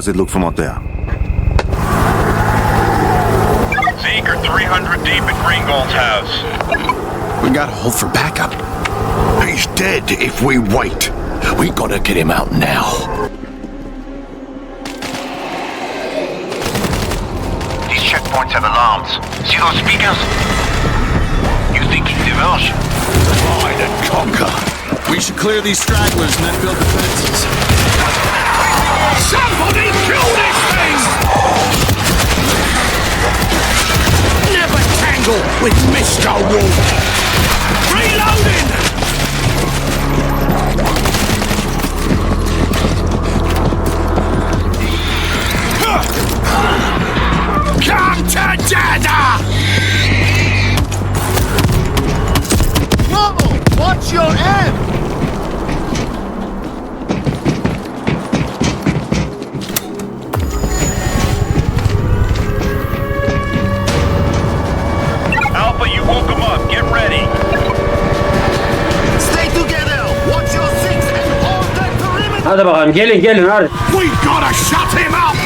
How's it look from out there? Zeke are 300 deep at Greengold's house. We gotta hold for backup. He's dead if we wait. We gotta get him out now. These checkpoints have alarms. See those speakers? You think he diverge? Divide and conquer. We should clear these stragglers and then build defenses. Somebody kill this thing! Never tangle with Mr. Wolf. Reloading! Hadi bakalım gelin gelin hadi. We gotta shut him up!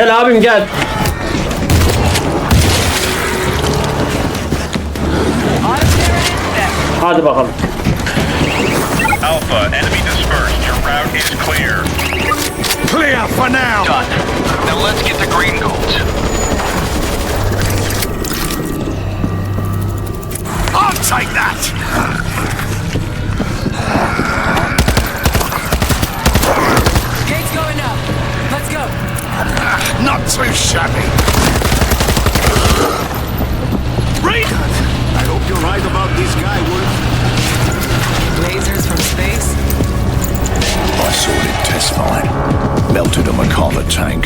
Gel abim gel. Hadi bakalım. Alpha, enemy dispersed. Your route is clear. Clear for now! Done. Now let's get to Greengold. I'll take that! Not too shabby. Read! I hope you're right about this guy, Wolf. Lasers from space. I saw it in test fine. Melted a Makala tank.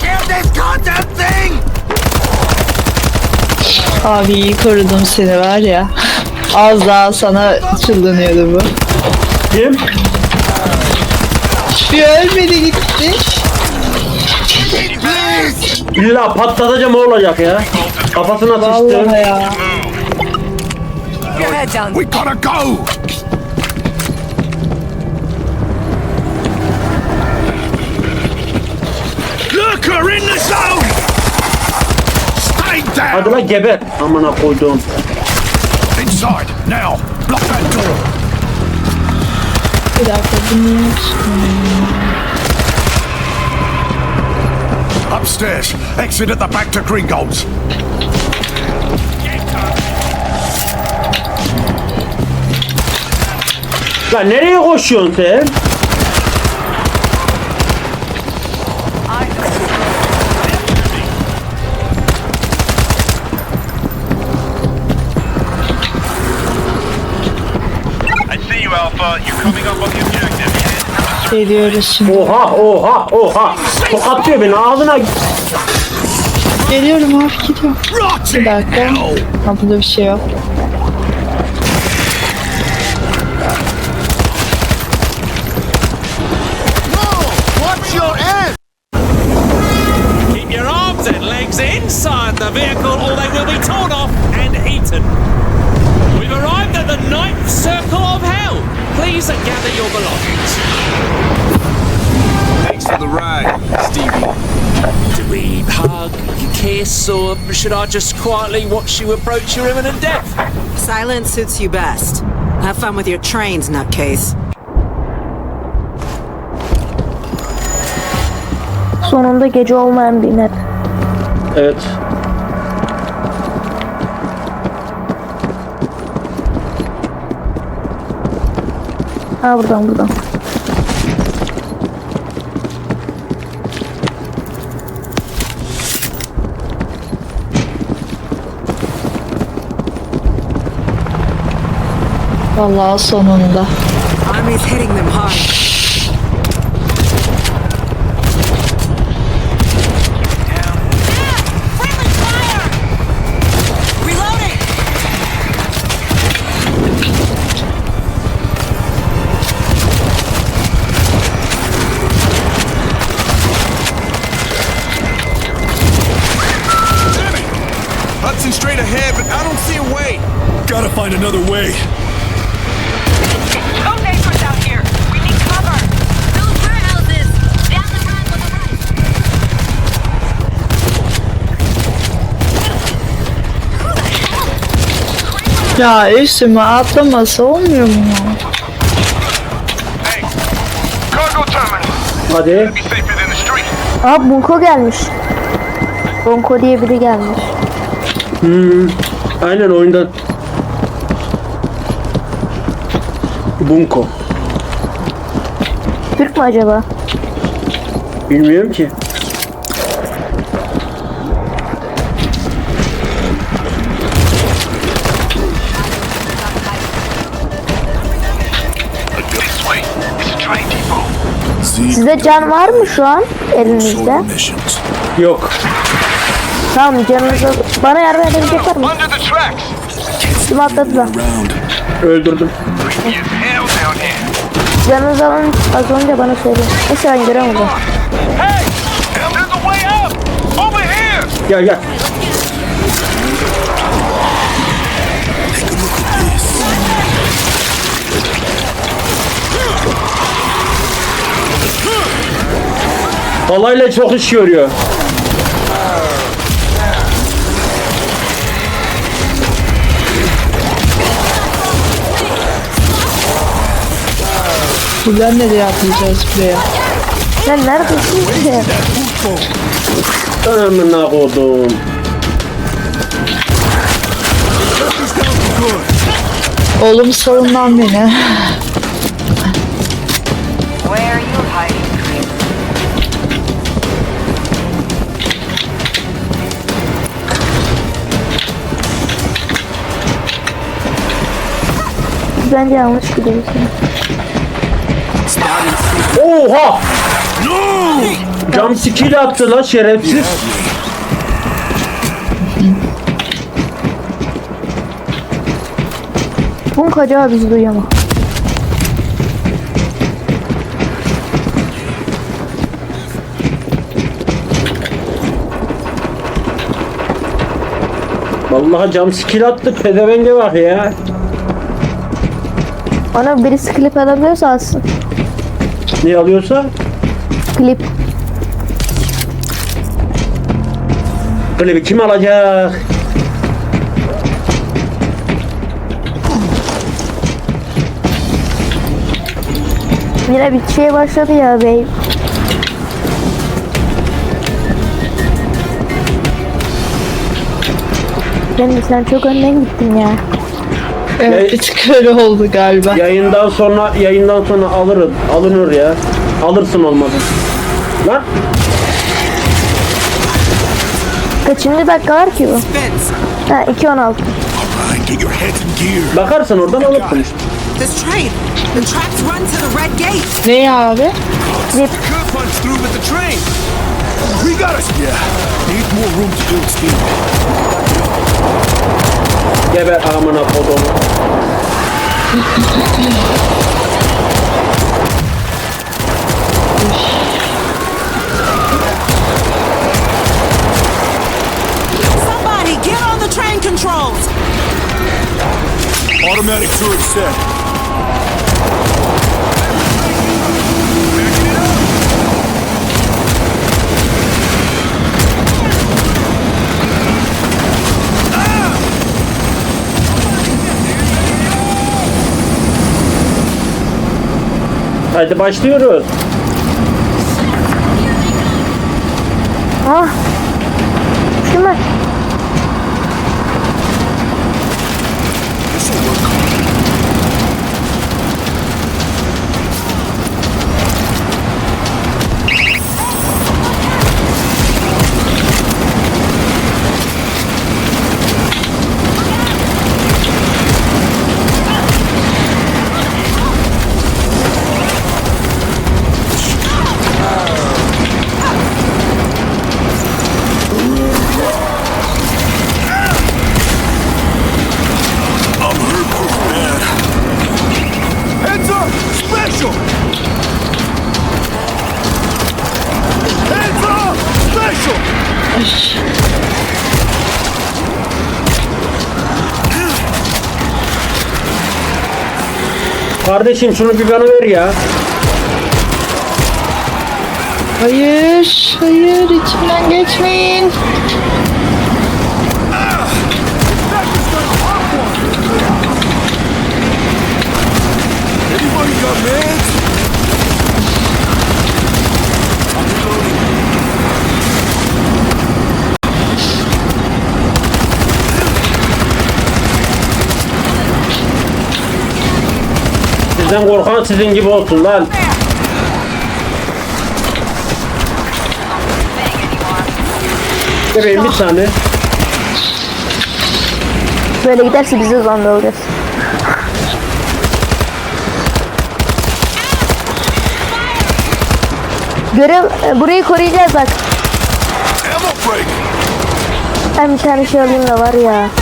Kill this goddamn thing! Abi iyi korudum seni var ya. Az daha sana çıllanıyordu bu. Kim? Bir ölmedi gitti. İlla patlatacağım o olacak ya. Kafasına sıçtı. Vallahi ya. Your head down. We gotta go! Lurker in the zone! Stay down! Hadi geber. Amına koyduğum. Inside, now! Block that door! Bir dakika bunu Upstairs, exit at the back to Gringotts. Lan nereye koşuyorsun sen? Geliyoruz şimdi. Oha oha oha. O atıyor beni ağzına. Geliyorum abi gidiyorum. Bir dakika. Ha burada bir şey yok. inside the vehicle or they will be torn off and eaten. We've arrived at the ninth circle of hell. Please gather your belongings. Thanks for the ride, Stevie. Do we hug, kiss, or should I just quietly watch you approach your imminent death? Silence suits you best. Have fun with your trains, nutcase. Sonunda gece olmayan bir map. Evet. Ha buradan buradan. Vallahi sonunda. Army's hitting them hard. Gotta find another way. Ya üstüme atlaması olmuyor mu? Hey, cargo terminal. Hadi. Aa Bunko gelmiş. Bunko diye biri gelmiş. Aynen oyundan. Bunko. Türk mü acaba? Bilmiyorum ki. Size can var mı şu an elinizde? Yok. Tamam canınıza bana yardım edebilecek var mı? Atladılar. Around. Öldürdüm. Here. Canınızı alın az önce bana söyleyin. Neyse ben here! Gel gel. Balayla çok iş görüyor. Buradan nereye atlayacağız buraya? Sen neredesin ki? Amına kodum. Oğlum savunmam beni. Where are you hiding, creep? Bence yanlış gidiyorsun. Oha! Cam skill attı lan şerefsiz. Bunko acaba bizi duyuyor mu? Vallahi cam skill attı pedevenge bak ya. Ona birisi klip alabiliyorsa alsın. Ne alıyorsa Klip. klibi kim alacak? Yine bir şey başladı ya bey. Ben sen çok önden gittin ya. Evet bir tık öyle oldu galiba. Yayından sonra yayından sonra alırız. Alınır ya. Alırsın olmadı. Lan Kaçıncı dakikalar ki bu? Ha 2.16. Alright, get your heads in gear. bakarsın oradan alırsın işte. This train. The tracks run to the red gate. Ne ya abi? Could punch through with the train. We got us. Yeah. Need more room to build speed. Geber amına kodum. Somebody get on the train controls. Automatic turret set. Hadi başlıyoruz. Ah. Kardeşim şunu bir bana ver ya. Hayır, hayır içimden geçmeyin. Anybody got meds? Sizden korkan sizin gibi olsun lan. Bebeğim bir tane. Böyle giderse biz de zombi olacağız. Görev burayı koruyacağız bak. Ben bir tane şey alayım da var ya.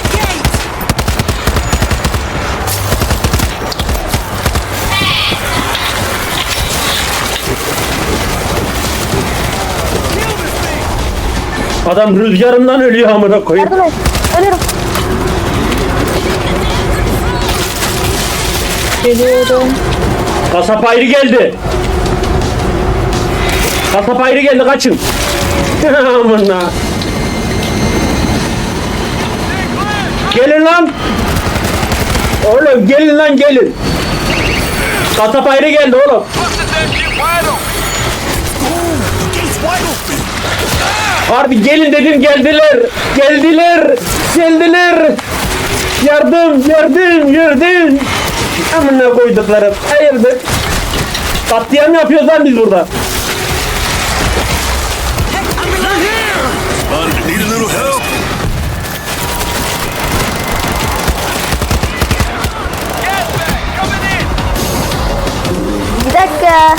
Adam rüzgarından ölüyor amına koyayım. Yardım et. Ölüyorum. Geliyorum. Kasap ayrı geldi. Kasap ayrı geldi kaçın. Amına. Gelin lan. Oğlum gelin lan gelin. Kasap ayrı geldi oğlum. Harbi gelin dedim geldiler. Geldiler. Geldiler. Yardım yardım yardım. Amına koyduklarım. Hayırdır? Katliam yapıyoruz lan biz burada. Bir dakika.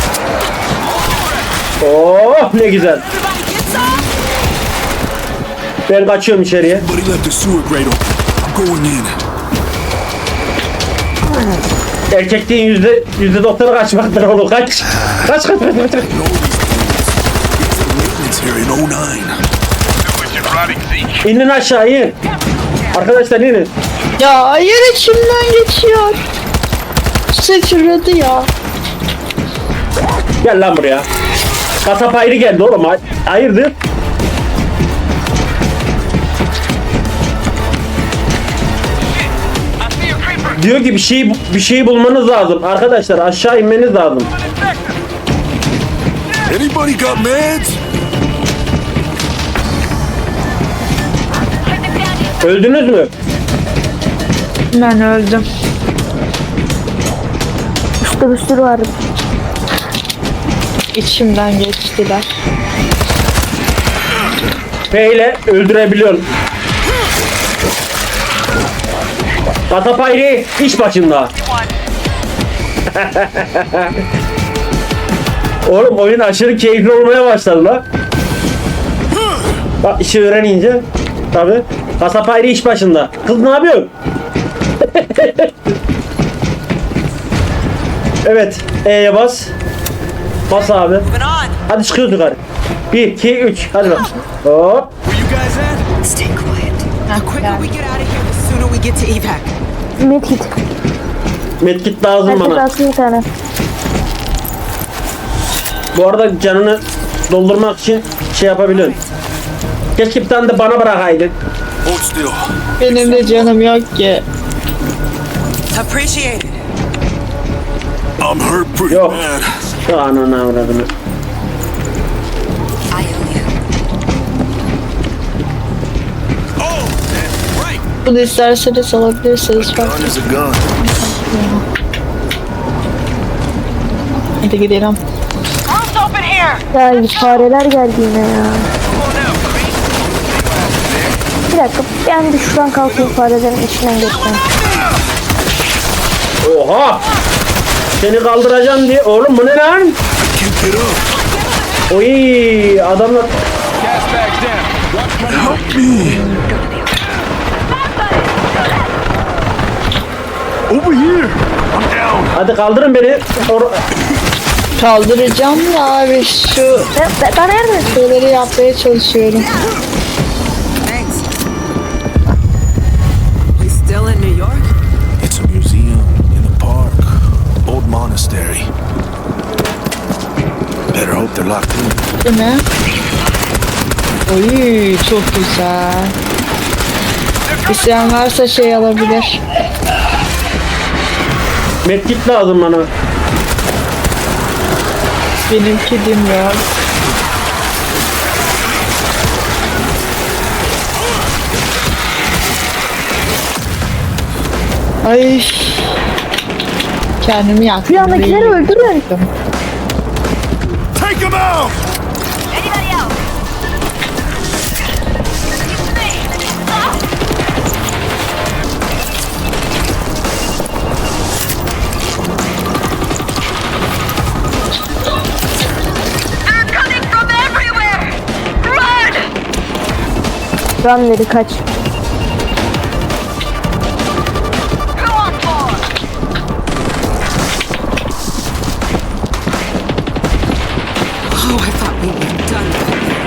Oh ne güzel. Ben kaçıyorum içeriye. Erkekliğin yüzde yüzde doksanı kaçmaktır oğlum kaç. Kaç kaç kaç kaç. 09. İnin aşağı in. Arkadaşlar inin. Ya hayır içimden geçiyor. Sıçradı ya. Gel lan buraya. Kasap ayrı geldi oğlum. Hay- Hayırdır? Diyor ki bir şey bir şey bulmanız lazım. Arkadaşlar aşağı inmeniz lazım. Anybody got meds? Öldünüz mü? Ben öldüm. Şurada bir sürü var. İçimden geçtiler. P ile ayrı iş başında. Oğlum oyun aşırı keyifli olmaya başladı la. Bak işi öğrenince tabi. Kasap ayrı iş başında. Kız ne yapıyor? evet. E'ye bas. Bas abi. Hadi çıkıyoruz yukarı. 1, 2, 3. Hadi bak. Hop. Stay quiet. The quicker we get out of here, the sooner we get to evac. Medkit. Medkit lazım Medkit bana. alsın bir tane. Bu arada canını doldurmak için şey yapabiliyorsun. Keşke bir tane de bana bırakaydın. Benim de canım yok ki. Appreciate it. I'm hurt pretty Yok. bad. Ananı avradını. Bunu isterseniz alabilirsiniz. Bak. Gun is a gun. Hadi gidelim. Ya fareler geldi yine ya. Bir dakika ben bir şuradan kalkayım farelerin içinden geçmem. Oha! Seni kaldıracağım diye. Oğlum bu ne lan? Oy adamlar Help me. Over here. I'm down. hadi kaldırın beni. Or- Kaldıracağım da abi şu Ben, ben, bana yardım et. şeyleri yapmaya çalışıyorum. Thanks. We still in New York? It's a museum in a park. Old monastery. Better hope they're locked in. Değil mi? Oy çok güzel. İsteyen varsa şey alabilir. Medkit lazım bana. Benimki bilmiyor. Ay. Kendimi yaktım. Rüyandakileri öldürün. Take him out! Were done.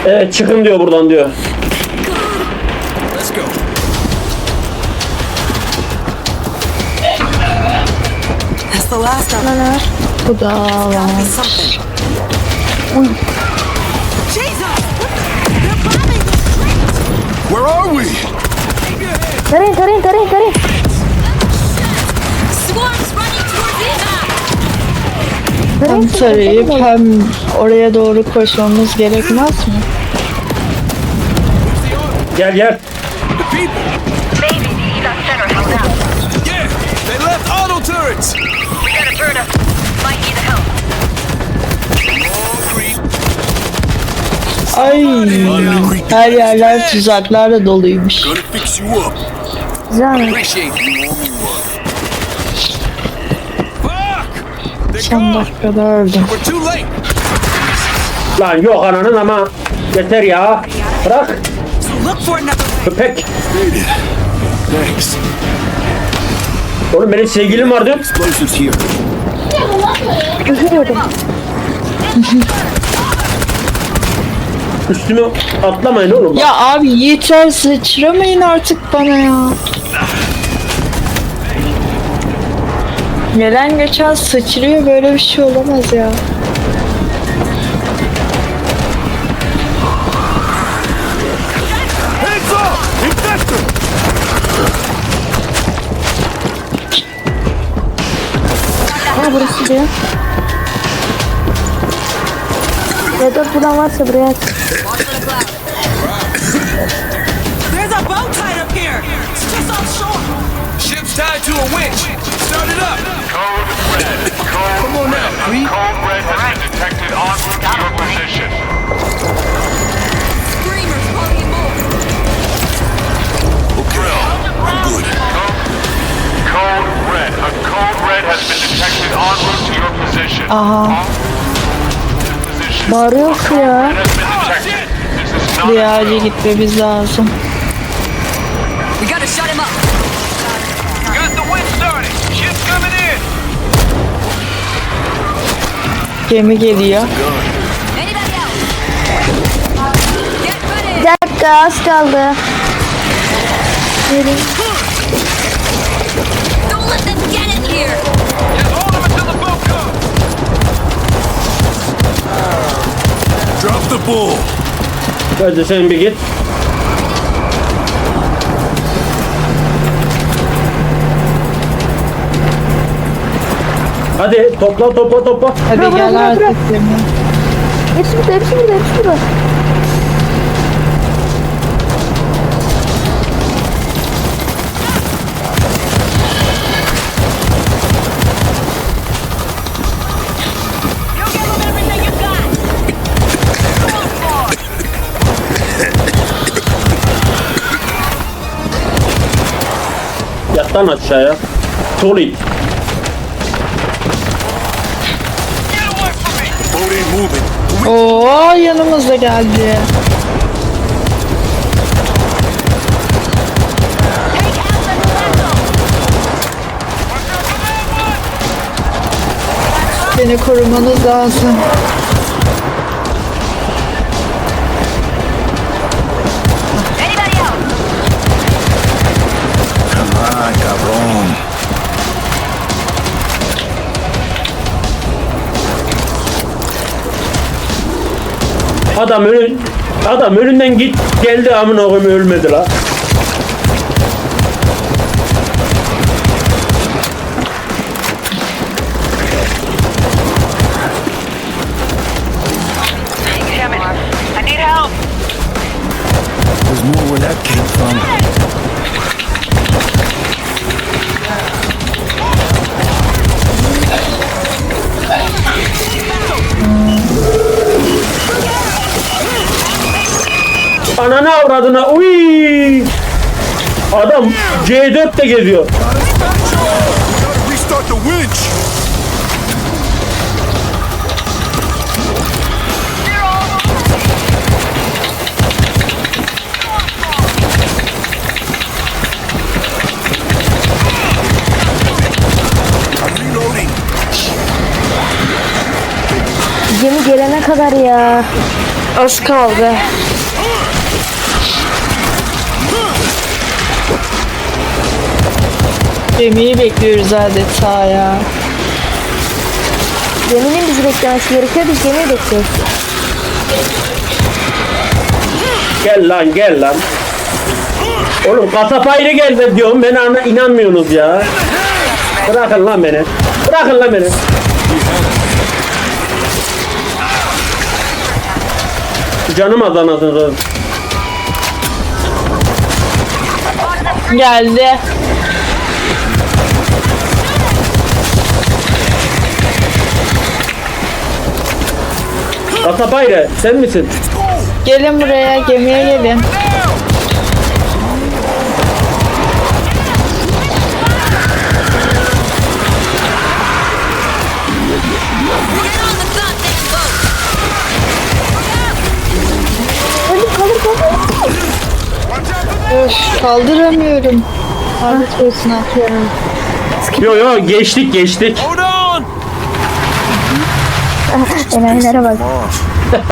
Evet çıkın diyor buradan diyor. Let's go. That's the last of Lan var. Bu da var. something. Where are we? Running towards Eva! Tarayın. Hem tarayıp hem oraya doğru koşmamız gerekmez mi? Gel gel. Ay her yerler tuzaklarla doluymuş. Güzel. They're Son dakikada öldüm. We're too late. Lan yok ananın ama yeter ya. Bırak köpek. Oğlum benim sevgilim var diyor. Explosives here. Üzülüyordum. Üstüme atlamayın oğlum. Ya abi yeter sıçramayın artık bana ya. Gelen geçen sıçrıyor böyle bir şey olamaz ya. Aa burası diyor. C4 bulan varsa. There's a boat tied up here! It's just offshore! Ship's tied to a winch. Start it up. Code red. Code Come on now, creep. Code red has been detected en route to your position. Screamers volume more. Okay, I'm good. Code red. A code red has been detected en route to your position. Uh-huh. Aha Bağırıyor şu ya. Bir acil gitmemiz lazım. We gotta shut him up. Got the wind starting. Ship's coming in. Gemi geliyor. Bir dakika az kaldı. Gelin. Full. Hadi sen bir git. Hadi topla topla topla. Hadi gel artık. Hepsi burada, hepsi burada, hepsi burada. Yat lan aşağıya. Solid. Oo yanımıza geldi. Beni korumanız lazım. Adam önün Adam önünden git geldi amına koyayım ölmedi la. Avradına uy. Adam C4'te geziyor. Gotta restart the winch. I'm reloading. Gemi gelene kadar ya. Az kaldı. Gemiyi bekliyoruz adeta ya. Geminin bizi beklemesi gerekiyor. Biz gemiyi bekliyoruz. Gel lan gel lan. Oğlum kasap ayrı geldi diyorum. Ben ana inanmıyorsunuz ya. Bırakın lan beni. Bırakın lan beni. Canım az anasını satayım. Geldi. Kasap ayrı sen misin? Gelin buraya gemiye gelin. Öf kaldıramıyorum. Olsun atıyorum. Yo yo geçtik geçtik. Enaylere bak.